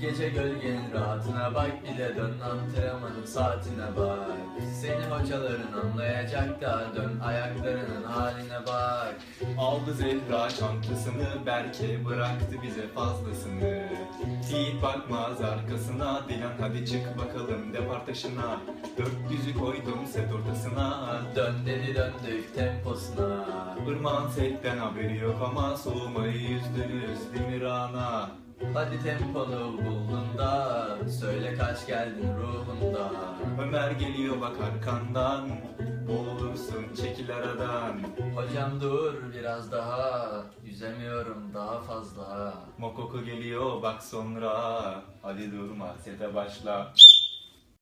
Gece gölgenin rahatına bak bir de dön antrenmanın saatine bak. Seni hocaların anlayacak da dön ayaklarının haline bak. Aldı Zehra çantasını Berke bıraktı bize fazlasını bakmaz arkasına. Dilan hadi çık bakalım depar taşına Dört yüzü koydum set ortasına. Dön dedi döndük temposuna. Irmağın setten haberi yok ama Soğumayı yüzdünüz değil mi Rana? Hadi temponu buldun da Söyle kaç geldin ruhunda. Ömer geliyor bak arkandan Boğulursun çekil aradan. Hocam dur biraz daha Yüzemiyorum daha fazla Mokoko geliyor bak sonra. Hadi durma sete başla